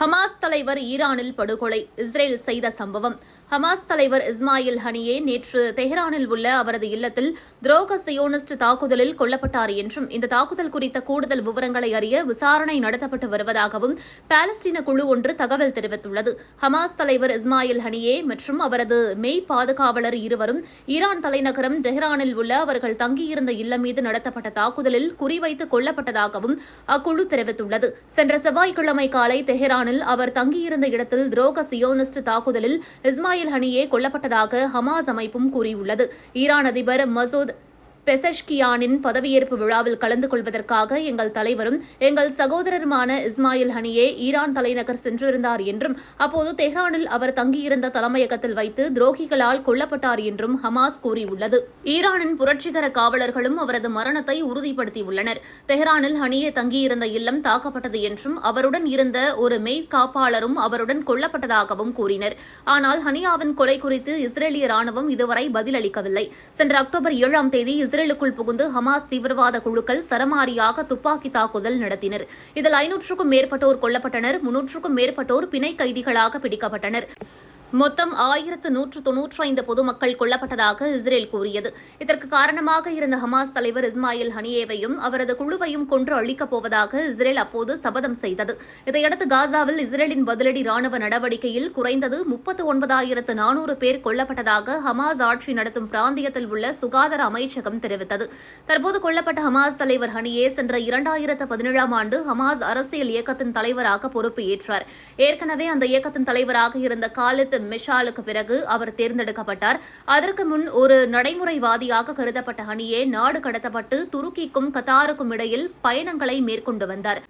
Hamas தலைவர் ஈரானில் படுகொலை இஸ்ரேல் செய்த சம்பவம். ஹமாஸ் தலைவர் இஸ்மாயில் ஹனியே நேற்று தெஹ்ரானில் உள்ள அவரது இல்லத்தில் துரோக சியோனிஸ்ட் தாக்குதலில் கொல்லப்பட்டார் என்றும் இந்த தாக்குதல் குறித்த கூடுதல் விவரங்களை அறிய விசாரணை நடத்தப்பட்டு வருவதாகவும் பாலஸ்தீன குழு ஒன்று தகவல் தெரிவித்துள்ளது. ஹமாஸ் தலைவர் இஸ்மாயில் ஹனியே மற்றும் அவரது மெய் பாதுகாவலர் இருவரும் ஈரான் தலைநகரம் டெஹ்ரானில் உள்ள அவர்கள் தங்கியிருந்த இல்லம் மீது நடத்தப்பட்ட தாக்குதலில் குறிவைத்து கொல்லப்பட்டதாகவும் அக்குழு தெரிவித்துள்ளது. சென்ற செவ்வாய்க்கிழமை காலை தெஹ்ரானில் அவர் தங்கியிருந்த இடத்தில் துரோக சியோனிஸ்ட் தாக்குதலில் இஸ்மாயில் ஹனியே கொல்லப்பட்டதாக ஹமாஸ் அமைப்பும் கூறியுள்ளது. ஈரான் அதிபர் மசூத் பெசஷ்கியானின் பதவியேற்பு விழாவில் கலந்து கொள்வதற்காக எங்கள் தலைவரும் எங்கள் சகோதரருமான இஸ்மாயில் ஹனியே ஈரான் தலைநகர் சென்றிருந்தார் என்றும் அப்போது தெஹ்ரானில் அவர் தங்கியிருந்த தலைமையகத்தில் வைத்து துரோகிகளால் கொல்லப்பட்டார் என்றும் ஹமாஸ் கூறியுள்ளது. ஈரானின் புரட்சிகர காவலர்களும் அவரது மரணத்தை உறுதிப்படுத்தியுள்ளனர். தெஹ்ரானில் ஹனியே தங்கியிருந்த இல்லம் தாக்கப்பட்டது என்றும் அவருடன் இருந்த ஒரு மெய்காப்பாளரும் அவருடன் கொல்லப்பட்டதாகவும் கூறினர். ஆனால் ஹனியாவின் கொலை குறித்து இஸ்ரேலிய ராணுவம் இதுவரை பதிலளிக்கவில்லை. சென்ற அக்டோபர் ஏழாம் தேதி இஸ்ரேலுக்குள் புகுந்து ஹமாஸ் தீவிரவாத குழுக்கள் சரமாரியாக துப்பாக்கி தாக்குதல் நடத்தினர். இதில் ஐநூற்றுக்கும் மேற்பட்டோர் கொல்லப்பட்டனர் முன்னூற்றுக்கும் மேற்பட்டோர் பிணை கைதிகளாக பிடிக்கப்பட்டனர். மொத்தம் ஆயிரத்து நூற்று தொன்னூற்றி ஐந்து பொதுமக்கள் கொல்லப்பட்டதாக இஸ்ரேல் கூறியது. இதற்கு காரணமாக இருந்த ஹமாஸ் தலைவர் இஸ்மாயில் ஹனியேவையும் அவரது குழுவையும் கொன்று அழிக்கப் போவதாக இஸ்ரேல் அப்போது சபதம் செய்தது. இதையடுத்து காசாவில் இஸ்ரேலின் பதிலடி ராணுவ நடவடிக்கையில் குறைந்தது முப்பத்து ஒன்பதாயிரத்து நானூறு பேர் கொல்லப்பட்டதாக ஹமாஸ் ஆட்சி நடத்தும் பிராந்தியத்தில் உள்ள சுகாதார அமைச்சகம் தெரிவித்தது. தற்போது கொல்லப்பட்ட ஹமாஸ் தலைவர் ஹனியே சென்ற இரண்டாயிரத்து பதினேழாம் ஆண்டு ஹமாஸ் அரசியல் இயக்கத்தின் தலைவராக பொறுப்பு ஏற்றார். ஏற்கனவே அந்த இயக்கத்தின் தலைவராக இருந்த காலித் மிஷாலுக்கு பிறகு அவர் தேர்ந்தெடுக்கப்பட்டார். அதற்கு முன் ஒரு நடைமுறைவாதியாக கருதப்பட்ட ஹனியே நாடு கடத்தப்பட்டு துருக்கிக்கும் கத்தாருக்கும் இடையில் பயணங்களை மேற்கொண்டு வந்தார்.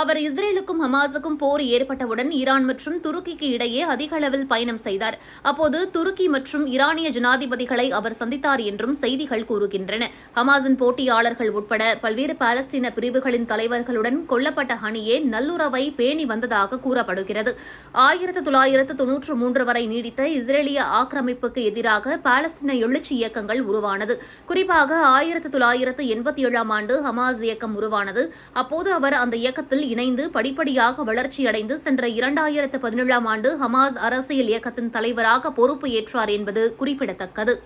அவர் இஸ்ரேலுக்கும் ஹமாஸுக்கும் போர் ஏற்பட்டவுடன் ஈரான் மற்றும் துருக்கிக்கு இடையே அதிக அளவில் பயணம் செய்தார். அப்போது துருக்கி மற்றும் ஈரானிய ஜனாதிபதிகளை அவர் சந்தித்தார் என்றும் செய்திகள் கூறுகின்றன. ஹமாஸின் போட்டியாளர்கள் உட்பட பல்வேறு பாலஸ்தீன பிரிவுகளின் தலைவர்களுடன் கொல்லப்பட்ட ஹனியே நல்லுறவை பேணி வந்ததாக கூறப்படுகிறது. ஆயிரத்து தொள்ளாயிரத்து தொன்னூற்று மூன்று வரை நீடித்த இஸ்ரேலிய ஆக்கிரமிப்புக்கு எதிராக பாலஸ்தீன எழுச்சி இயக்கங்கள் உருவானது. குறிப்பாக ஆயிரத்து தொள்ளாயிரத்து எண்பத்தி ஏழாம் ஆண்டு ஹமாஸ் இயக்கம் உருவானது. அப்போது அவர் அந்த இயக்கத்தில் இயக்கத்தில் இணைந்து படிப்படியாக வளர்ச்சியடைந்து சென்ற இரண்டாயிரத்து பதினேழாம் ஆண்டு ஹமாஸ் அரசியல் இயக்கத்தின் தலைவராக பொறுப்பு ஏற்றார் என்பது குறிப்பிடத்தக்கது.